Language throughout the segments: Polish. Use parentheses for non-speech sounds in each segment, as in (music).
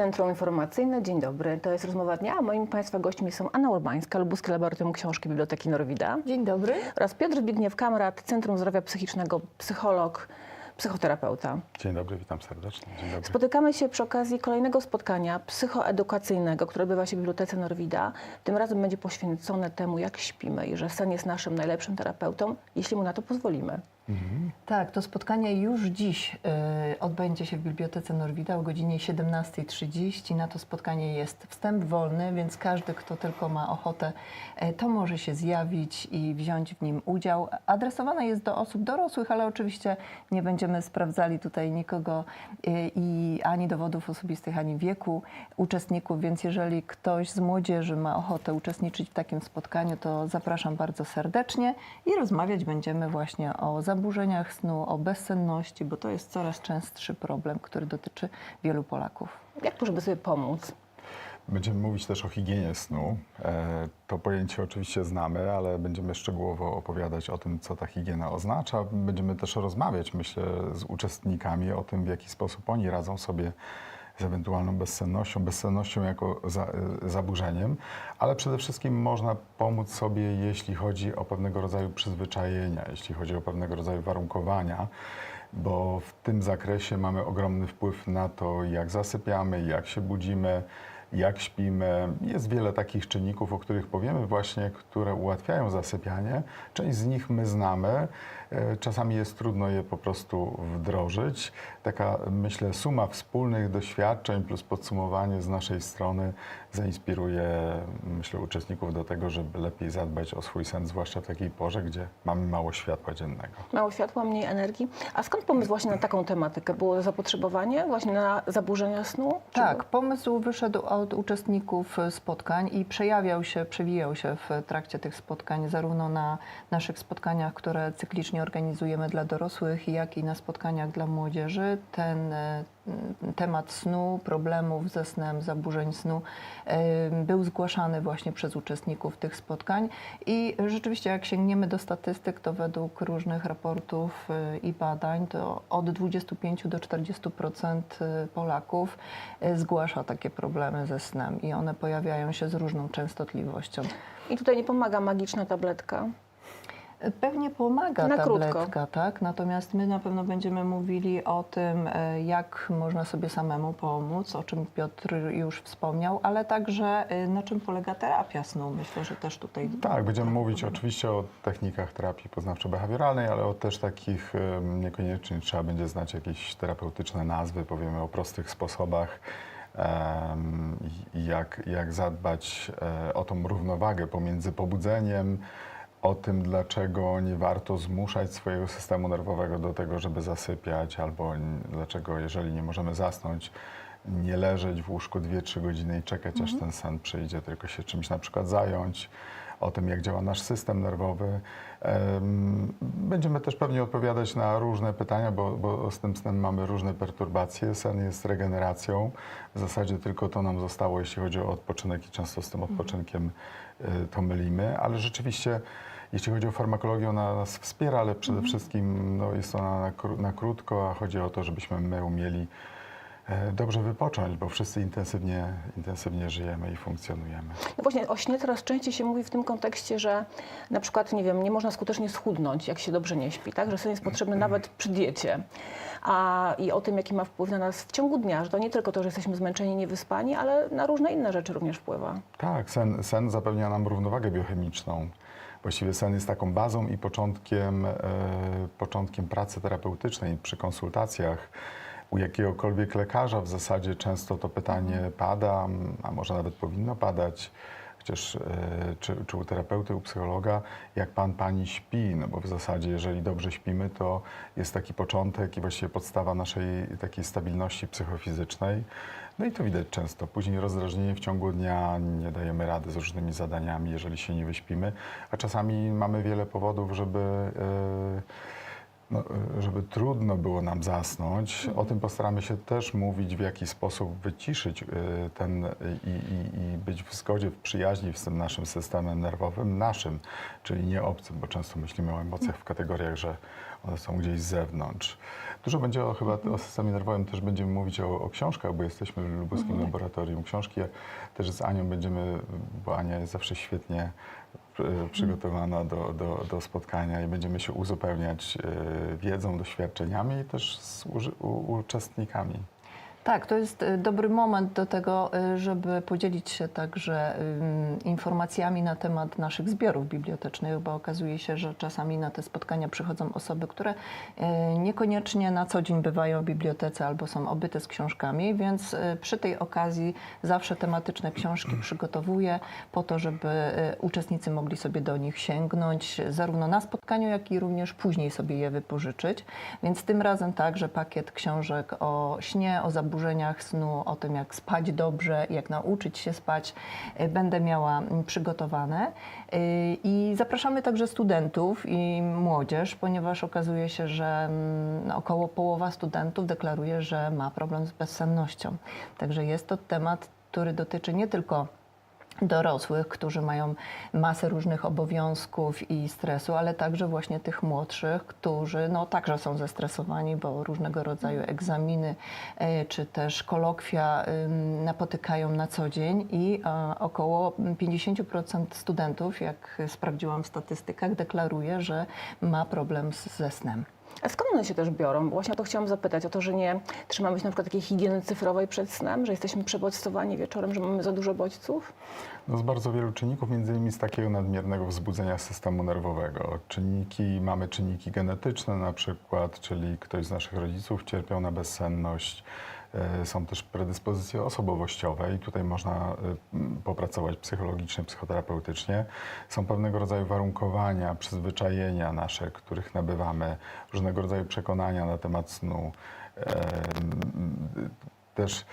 Centrum Informacyjne. Dzień dobry. To jest rozmowa dnia, a moimi Państwa gośćmi są Anna Urbańska, Lubuskie Laboratorium Książki Biblioteki Norwida Dzień dobry. oraz Piotr Zbigniew Kamrat, Centrum Zdrowia Psychicznego, psycholog, psychoterapeuta. Dzień dobry, witam serdecznie. Dzień dobry. Spotykamy się przy okazji kolejnego spotkania psychoedukacyjnego, które odbywa się w Bibliotece Norwida. Tym razem będzie poświęcone temu, jak śpimy i że sen jest naszym najlepszym terapeutą, jeśli mu na to pozwolimy. Tak, to spotkanie już dziś y, odbędzie się w Bibliotece Norwida o godzinie 17.30. Na to spotkanie jest wstęp wolny, więc każdy, kto tylko ma ochotę, y, to może się zjawić i wziąć w nim udział. Adresowane jest do osób dorosłych, ale oczywiście nie będziemy sprawdzali tutaj nikogo y, i ani dowodów osobistych, ani wieku uczestników, więc jeżeli ktoś z młodzieży ma ochotę uczestniczyć w takim spotkaniu, to zapraszam bardzo serdecznie i rozmawiać będziemy właśnie o zaburzeniach snu, o bezsenności, bo to jest coraz częstszy problem, który dotyczy wielu Polaków. Jak możemy sobie pomóc? Będziemy mówić też o higienie snu. E, To pojęcie oczywiście znamy, ale będziemy szczegółowo opowiadać o tym, co ta higiena oznacza. Będziemy też rozmawiać, myślę, z uczestnikami o tym, w jaki sposób oni radzą sobie z ewentualną bezsennością, bezsennością jako za, e, zaburzeniem, ale przede wszystkim można pomóc sobie, jeśli chodzi o pewnego rodzaju przyzwyczajenia, jeśli chodzi o pewnego rodzaju warunkowania, bo w tym zakresie mamy ogromny wpływ na to, jak zasypiamy, jak się budzimy, jak śpimy. Jest wiele takich czynników, o których powiemy właśnie, które ułatwiają zasypianie. Część z nich my znamy, czasami jest trudno je po prostu wdrożyć. Taka, myślę, suma wspólnych doświadczeń plus podsumowanie z naszej strony zainspiruje, myślę, uczestników do tego, żeby lepiej zadbać o swój sen, zwłaszcza w takiej porze, gdzie mamy mało światła dziennego. Mało światła, mniej energii. A skąd pomysł właśnie na taką tematykę? Było zapotrzebowanie właśnie na zaburzenia snu? Tak, pomysł wyszedł od uczestników spotkań i przejawiał się, przewijał się w trakcie tych spotkań, zarówno na naszych spotkaniach, które cyklicznie organizujemy dla dorosłych, jak i na spotkaniach dla młodzieży. Ten e, temat snu, problemów ze snem, zaburzeń snu e, był zgłaszany właśnie przez uczestników tych spotkań i rzeczywiście jak sięgniemy do statystyk, to według różnych raportów e, i badań, to od 25 do 40% Polaków zgłasza takie problemy ze snem i one pojawiają się z różną częstotliwością. I tutaj nie pomaga magiczna tabletka. Pewnie pomaga Na krótko. tabletka, tak? Natomiast my na pewno będziemy mówili o tym, e, jak można sobie samemu pomóc, o czym Piotr już wspomniał, ale także e, na czym polega terapia snu. Myślę, że też tutaj. Tak, będziemy mówić oczywiście o technikach terapii poznawczo-behawioralnej, ale o też takich em, niekoniecznie trzeba będzie znać jakieś terapeutyczne nazwy, powiemy o prostych sposobach, jak, jak zadbać e, o tą równowagę pomiędzy pobudzeniem, o tym, dlaczego nie warto zmuszać swojego systemu nerwowego do tego, żeby zasypiać, albo dlaczego, jeżeli nie możemy zasnąć, nie leżeć w łóżku 2-3 godziny i czekać, aż ten sen przyjdzie, tylko się czymś na przykład zająć, o tym, jak działa nasz system nerwowy. Em, Będziemy też pewnie odpowiadać na różne pytania, bo, bo z tym snem mamy różne perturbacje. Sen jest regeneracją. W zasadzie tylko to nam zostało, jeśli chodzi o odpoczynek i często z tym odpoczynkiem y, to mylimy, ale rzeczywiście jeśli chodzi o farmakologię, ona nas wspiera, ale przede wszystkim no, jest ona na, na krótko, a chodzi o to, żebyśmy my umieli dobrze wypocząć, bo wszyscy intensywnie, intensywnie żyjemy i funkcjonujemy. No właśnie o śnie coraz częściej się mówi w tym kontekście, że na przykład, nie wiem, nie można skutecznie schudnąć, jak się dobrze nie śpi, tak? Że sen jest potrzebny nawet przy diecie. A i o tym, jaki ma wpływ na nas w ciągu dnia, że to nie tylko to, że jesteśmy zmęczeni, niewyspani, ale na różne inne rzeczy również wpływa. Tak, sen, sen zapewnia nam równowagę biochemiczną. Właściwie sen jest taką bazą i początkiem, e, początkiem pracy terapeutycznej przy konsultacjach. U jakiegokolwiek lekarza w zasadzie często to pytanie pada, a może nawet powinno padać, chociaż e, czy, czy u terapeuty, u psychologa, jak pan, pani śpi, no bo w zasadzie jeżeli dobrze śpimy, to jest taki początek i właściwie podstawa naszej takiej stabilności psychofizycznej. No i to widać często. Później rozdrażnienie w ciągu dnia, nie dajemy rady z różnymi zadaniami, jeżeli się nie wyśpimy, a czasami mamy wiele powodów, żeby, e, no, y, żeby trudno było nam zasnąć. O tym postaramy się też mówić, w jaki sposób wyciszyć y, ten y, i, i, i być w zgodzie, w przyjaźni z tym naszym systemem nerwowym, naszym, czyli nie obcym, bo często myślimy o emocjach w kategoriach, że one są gdzieś z zewnątrz. Dużo będzie o, chyba o systemie nerwowym, też będziemy mówić o, o książkach, bo jesteśmy w Lubuskim Laboratorium Książki. Też z Anią będziemy, bo Ania jest zawsze świetnie przygotowana do, do, do spotkania i będziemy się uzupełniać y, wiedzą, doświadczeniami i też z uczestnikami. Tak, to jest y, dobry moment do tego, y, żeby podzielić się także informacjami na temat naszych zbiorów bibliotecznych, bo okazuje się, że czasami na te spotkania przychodzą osoby, które y, niekoniecznie na co dzień bywają w bibliotece albo są obyte z książkami, więc przy tej okazji zawsze tematyczne książki przygotowuję po to, żeby uczestnicy mogli sobie do nich sięgnąć, zarówno na spotkaniu, jak i również później sobie je wypożyczyć. Więc tym razem także pakiet książek o śnie, o zaburzeniach snu, o tym jak spać dobrze, jak nauczyć się spać, y, będę miała mm, przygotowane. Y, I zapraszamy także studentów i młodzież, ponieważ okazuje się, że mm, około połowa studentów deklaruje, że ma problem z bezsennością. Także jest to temat, który dotyczy nie tylko dorosłych, którzy mają masę różnych obowiązków i stresu, ale także właśnie tych młodszych, którzy no, także są zestresowani, bo różnego rodzaju egzaminy e, czy też kolokwia napotykają na co dzień i e, około 50% studentów, jak sprawdziłam w statystykach, deklaruje, że ma problem ze snem. A skąd one się też biorą? Właśnie o to chciałam zapytać, o to, że nie trzymamy się na przykład takiej higieny cyfrowej przed snem, że jesteśmy przebodźcowani wieczorem, że mamy za dużo bodźców? No z bardzo wielu czynników, między innymi z takiego nadmiernego wzbudzenia systemu nerwowego. Czynniki, mamy czynniki genetyczne na przykład, czyli ktoś z naszych rodziców cierpiał na bezsenność. E, Są też predyspozycje osobowościowe i tutaj można e, popracować psychologicznie, psychoterapeutycznie. Są pewnego rodzaju warunkowania, przyzwyczajenia nasze, których nabywamy, różnego rodzaju przekonania na temat snu. E, Też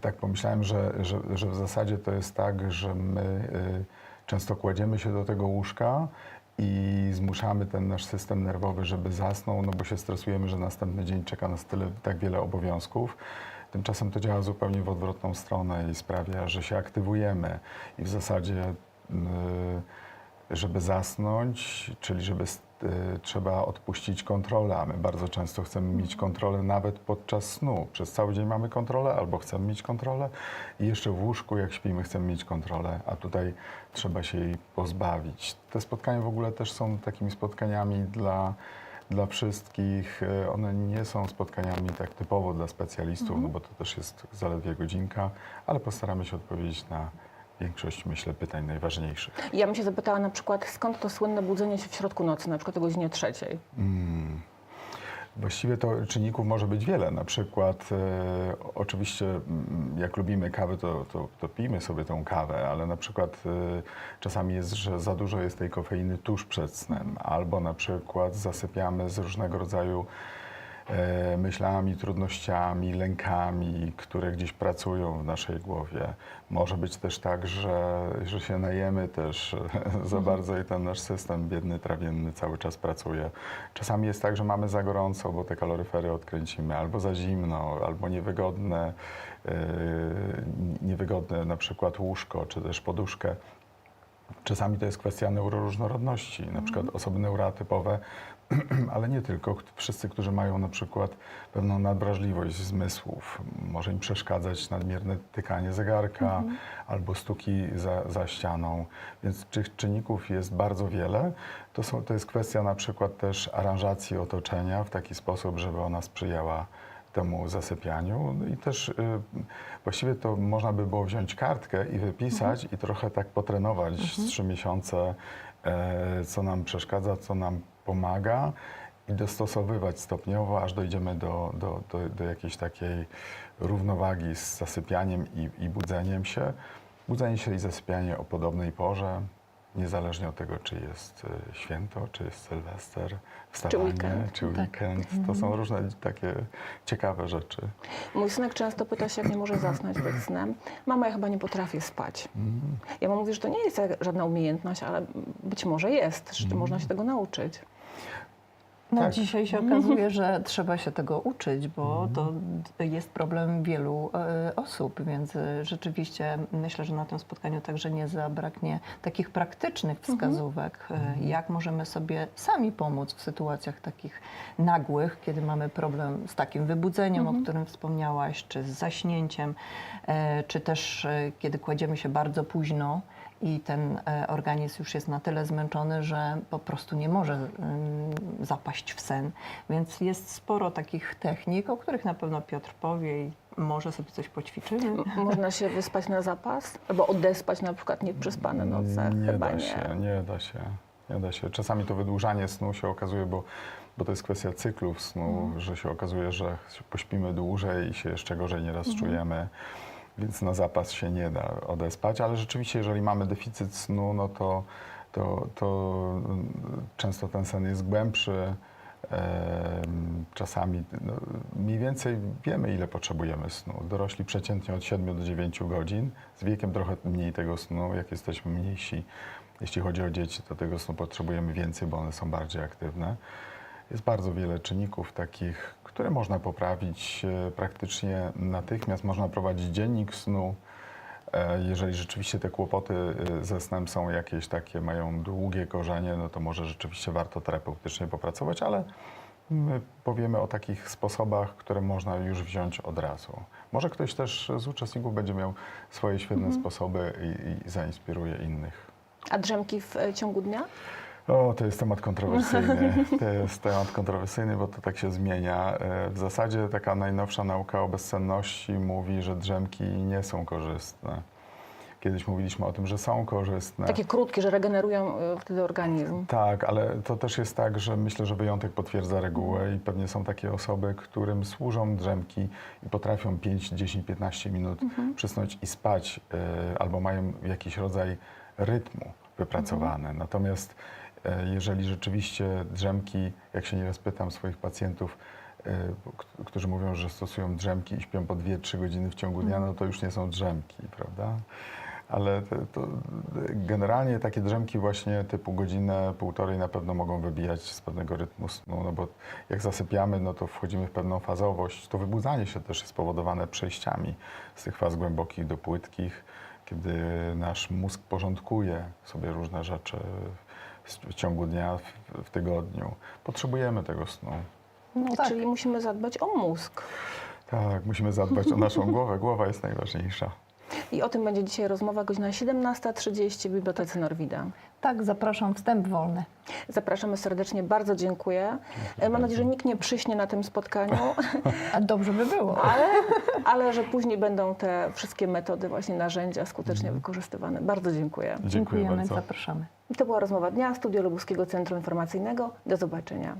tak pomyślałem, że, że, że w zasadzie to jest tak, że my często kładziemy się do tego łóżka i zmuszamy ten nasz system nerwowy, żeby zasnął, no bo się stresujemy, że następny dzień czeka nas tyle, tak wiele obowiązków. Tymczasem to działa zupełnie w odwrotną stronę i sprawia, że się aktywujemy i w zasadzie, y, żeby zasnąć, czyli żeby y, trzeba odpuścić kontrolę, a my bardzo często chcemy mieć kontrolę nawet podczas snu. Przez cały dzień mamy kontrolę albo chcemy mieć kontrolę i jeszcze w łóżku, jak śpimy, chcemy mieć kontrolę, a tutaj trzeba się jej pozbawić. Te spotkania w ogóle też są takimi spotkaniami dla, dla wszystkich. E, One nie są spotkaniami tak typowo dla specjalistów, no bo to też jest zaledwie godzinka, ale postaramy się odpowiedzieć na większość, myślę, pytań najważniejszych. Ja bym się zapytała na przykład, skąd to słynne budzenie się w środku nocy, na przykład o godzinie trzeciej? Mm. Właściwie to czynników może być wiele. Na przykład, e, oczywiście, mm, jak lubimy kawę, to, to, to pijmy sobie tą kawę, ale na przykład e, czasami jest, że za dużo jest tej kofeiny tuż przed snem, albo na przykład zasypiamy z różnego rodzaju myślami, trudnościami, lękami, które gdzieś pracują w naszej głowie. Może być też tak, że, że się najemy też (laughs) za bardzo i ten nasz system biedny, trawienny cały czas pracuje. Czasami jest tak, że mamy za gorąco, bo te kaloryfery odkręcimy, albo za zimno, albo niewygodne, e, niewygodne na przykład łóżko, czy też poduszkę. Czasami to jest kwestia neuroróżnorodności, na przykład osoby neuroatypowe, (clears throat) ale nie tylko. Wszyscy, którzy mają na przykład pewną nadwrażliwość zmysłów, może im przeszkadzać nadmierne tykanie zegarka albo stuki za, za ścianą, więc tych czynników jest bardzo wiele. To, są, to jest kwestia na przykład też aranżacji otoczenia w taki sposób, żeby ona sprzyjała temu zasypianiu. No I też y, właściwie to można by było wziąć kartkę i wypisać i trochę tak potrenować z trzy miesiące, co nam przeszkadza, co nam pomaga i dostosowywać stopniowo, aż dojdziemy do, do, do, do jakiejś takiej równowagi z zasypianiem i, i budzeniem się. Budzenie się i zasypianie o podobnej porze, niezależnie od tego, czy jest e, święto, czy jest Sylwester, wstawanie, weekend. czy Tak. weekend. To są różne takie ciekawe rzeczy. Mój synek często pyta się, jak nie może zasnąć przed snem. Mama, ja chyba nie potrafię spać. Ja mu mówię, że to nie jest żadna umiejętność, ale być może jest, że można się tego nauczyć. No Tak. dzisiaj się okazuje, że trzeba się tego uczyć, bo to d- jest problem wielu e, osób, więc e, rzeczywiście myślę, że na tym spotkaniu także nie zabraknie takich praktycznych wskazówek, e, jak możemy sobie sami pomóc w sytuacjach takich nagłych, kiedy mamy problem z takim wybudzeniem, o którym wspomniałaś, czy z zaśnięciem, e, czy też e, kiedy kładziemy się bardzo późno i ten e, organizm już jest na tyle zmęczony, że po prostu nie może zapaść w sen. Więc jest sporo takich technik, o których na pewno Piotr powie i może sobie coś poćwiczymy. Można się wyspać na zapas? Albo odespać na przykład nieprzespane noce? Nie Chyba da nie. się, nie da się, nie da się. Czasami to wydłużanie snu się okazuje, bo, bo to jest kwestia cyklów snu, Mhm. że się okazuje, że pośpimy dłużej i się jeszcze gorzej nieraz Mhm. czujemy, więc na zapas się nie da odespać, ale rzeczywiście jeżeli mamy deficyt snu, no to, to, to często ten sen jest głębszy. Czasami no, mniej więcej wiemy, ile potrzebujemy snu. Dorośli przeciętnie od 7 do 9 godzin. Z wiekiem trochę mniej tego snu. Jak jesteśmy mniejsi, jeśli chodzi o dzieci, to tego snu potrzebujemy więcej, bo one są bardziej aktywne. Jest bardzo wiele czynników takich, które można poprawić e, praktycznie natychmiast. Można prowadzić dziennik snu. E, Jeżeli rzeczywiście te kłopoty e, ze snem są jakieś takie, mają długie korzenie, no to może rzeczywiście warto terapeutycznie popracować, ale my powiemy o takich sposobach, które można już wziąć od razu. Może ktoś też z uczestników będzie miał swoje świetne sposoby i, i zainspiruje innych. A drzemki w ciągu dnia? O, to jest temat kontrowersyjny. To jest temat kontrowersyjny, bo to tak się zmienia. E, W zasadzie taka najnowsza nauka o bezsenności mówi, że drzemki nie są korzystne. Kiedyś mówiliśmy o tym, że są korzystne. Takie krótkie, że regenerują e, wtedy organizm. Tak, ale to też jest tak, że myślę, że wyjątek potwierdza regułę i pewnie są takie osoby, którym służą drzemki i potrafią 5, 10, 15 minut przysnąć i spać, y, albo mają jakiś rodzaj rytmu wypracowany. Natomiast y, jeżeli rzeczywiście drzemki, jak się nieraz pytam swoich pacjentów, k- którzy mówią, że stosują drzemki i śpią po 2-3 godziny w ciągu dnia, no to już nie są drzemki, prawda? Ale to generalnie takie drzemki właśnie typu godzinę, półtorej na pewno mogą wybijać z pewnego rytmu snu, no bo jak zasypiamy, no to wchodzimy w pewną fazowość. To wybudzanie się też jest spowodowane przejściami z tych faz głębokich do płytkich, kiedy nasz mózg porządkuje sobie różne rzeczy w, ciągu dnia, w, w tygodniu. Potrzebujemy tego snu. No tak. Czyli musimy zadbać o mózg. Tak, musimy zadbać o naszą (laughs) głowę. Głowa jest najważniejsza. I o tym będzie dzisiaj rozmowa, godzina 17.30 w Bibliotece Norwida. tak, zapraszam, wstęp wolny. Zapraszamy serdecznie, bardzo dziękuję. E, Mam nadzieję, że nikt nie przyśnie na tym spotkaniu, (laughs) A dobrze by było. ale, ale że później będą te wszystkie metody, właśnie narzędzia skutecznie wykorzystywane. Bardzo dziękuję. Dziękuję Dziękujemy, bardzo. zapraszamy. I to była rozmowa dnia, Studio Lubuskiego Centrum Informacyjnego. Do zobaczenia.